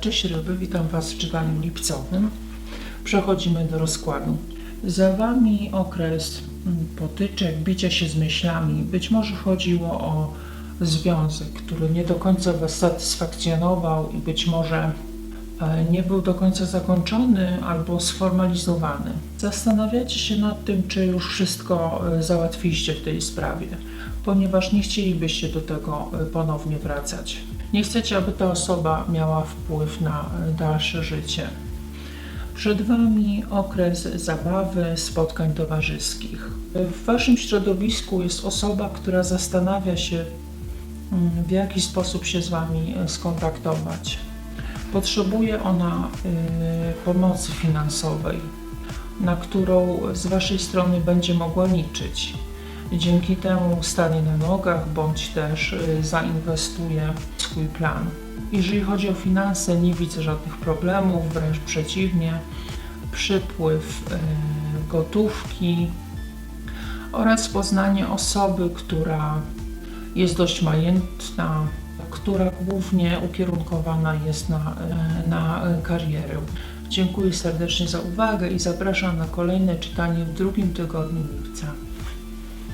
Cześć ryby, witam Was w czytaniu lipcowym. Przechodzimy do rozkładu. Za Wami okres mm, potyczek, bicia się z myślami. Być może chodziło o związek, który nie do końca Was satysfakcjonował i być może e, nie był do końca zakończony albo sformalizowany. Zastanawiacie się nad tym, czy już wszystko e, załatwiliście w tej sprawie, ponieważ nie chcielibyście do tego e, ponownie wracać. Nie chcecie, aby ta osoba miała wpływ na e, dalsze życie. Przed Wami okres zabawy, spotkań towarzyskich. W Waszym środowisku jest osoba, która zastanawia się, mm, w jaki sposób się z Wami e, skontaktować. Potrzebuje ona y, pomocy finansowej, na którą z Waszej strony będzie mogła liczyć. Dzięki temu stanie na nogach, bądź też y, zainwestuje w swój plan. Jeżeli chodzi o finanse, nie widzę żadnych problemów, wręcz przeciwnie. Przypływ y, gotówki oraz poznanie osoby, która jest dość majętna, która głównie ukierunkowana jest na, e, na karierę. Dziękuję serdecznie za uwagę i zapraszam na kolejne czytanie w drugim tygodniu lipca.